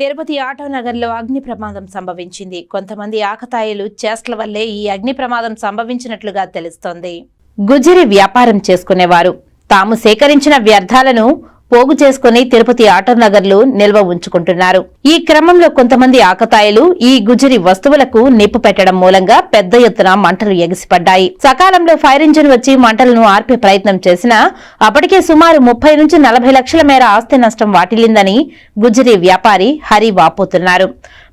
తిరుపతి ఆటోనగర్లో అగ్ని ప్రమాదం సంభవించింది. కొంతమంది ఆకతాయిలు చేష్టల వల్లే ఈ అగ్ని ప్రమాదం సంభవించినట్లుగా తెలుస్తోంది. గుజిరి వ్యాపారం చేసుకునేవారు. తాము సేకరించిన వ్యర్థాలను పోగు చేసుకుని తిరుపతి ఆటోనగర్లు నిల్వ ఉంచుకుంటున్నారు. ఈ క్రమంలో కొంతమంది ఆకతాయిలు ఈ గుజిరి వస్తువులకు నిప్పు పెట్టడం మూలంగా పెద్ద ఎత్తున మంటలు ఎగిసిపడ్డాయి. సకాలంలో ఫైర్ ఇంజిన్ వచ్చి మంటలను ఆర్పే ప్రయత్నం చేసినా అప్పటికే సుమారు ముప్పై నుంచి నలభై లక్షల మేర ఆస్తి నష్టం వాటిల్లిందని గుజరీ వ్యాపారి హరి వాపోతున్నారు.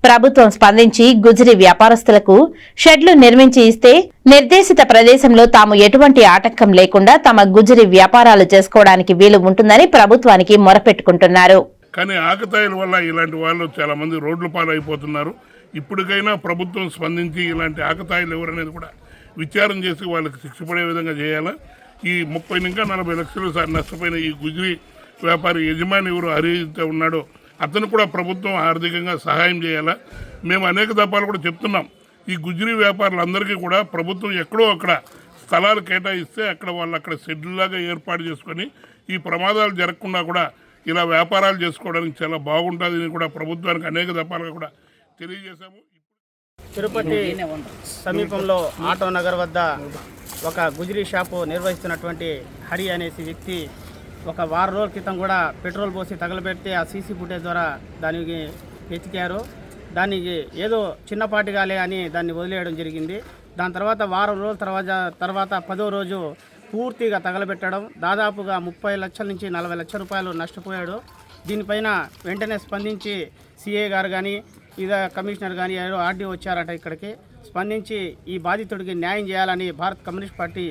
ప్రభుత్వం స్పందించి గుజరి వ్యాపారస్తులకు షెడ్లు నిర్మించి ఇస్తే నిర్దేశిత ప్రదేశంలో తాము ఎటువంటి ఆటంకం లేకుండా తమ గుజరి వ్యాపారాలు చేసుకోవడానికి వీలు ఉంటుందని ప్రభుత్వానికి మొరపెట్టుకుంటున్నారు. కానీ ఆకతాయిల వల్ల ఇలాంటి వాళ్ళు చాలా మంది రోడ్ల పాలైపోతున్నారు. ఇప్పటికైనా ప్రభుత్వం స్పందించి ఇలాంటి ఆకతాయిలు ఎవరనేది కూడా విచారం చేసి వాళ్ళకి శిక్ష పడే విధంగా చేయాలా? ఈ ముప్పై ఇంకా నలభై లక్షలు సార్ నష్టపోయిన ఈ గుజరీ వ్యాపారి యజమాని ఎవరు హరిత ఉన్నాడో అతను కూడా ప్రభుత్వం ఆర్థికంగా సహాయం చేయాలా? మేము అనేక దఫాలు కూడా చెప్తున్నాం. ఈ గుజరీ వ్యాపారులందరికీ కూడా ప్రభుత్వం ఎక్కడో అక్కడ స్థలాలు కేటాయిస్తే అక్కడ వాళ్ళు అక్కడ షెడ్యూల్లాగా ఏర్పాటు చేసుకొని ఈ ప్రమాదాలు జరగకుండా కూడా ఇలా వ్యాపారాలు చేసుకోవడానికి చాలా బాగుంటుంది అని కూడా ప్రభుత్వానికి అనేక దఫాలుగా కూడా తెలియజేశాము. తిరుపతి సమీపంలో ఆటో నగర్ వద్ద ఒక గుజరీ షాపు నిర్వహిస్తున్నటువంటి హరి అనేసి వ్యక్తి ఒక వారం రోజుల క్రితం కూడా పెట్రోల్ పోసి తగలబెట్టి ఆ సీసీ ఫుటేజ్ ద్వారా దానికి వెతికారు దానికి ఏదో చిన్నపాటిగాలే అని దాన్ని వదిలేయడం జరిగింది. దాని తర్వాత వారం రోజుల తర్వాత తర్వాత పదో రోజు పూర్తిగా తగలబెట్టడం దాదాపుగా ముప్పై లక్షల నుంచి నలభై లక్షల రూపాయలు నష్టపోయాడు. దీనిపైన వెంటనే స్పందించి సిఏ గారు కానీ ఇదే కమిషనర్ కానీ ఎవరో ఆర్డీ వచ్చారట ఇక్కడికి. స్పందించి ఈ బాధితుడికి న్యాయం చేయాలని భారత్ కమ్యూనిస్ట్ పార్టీ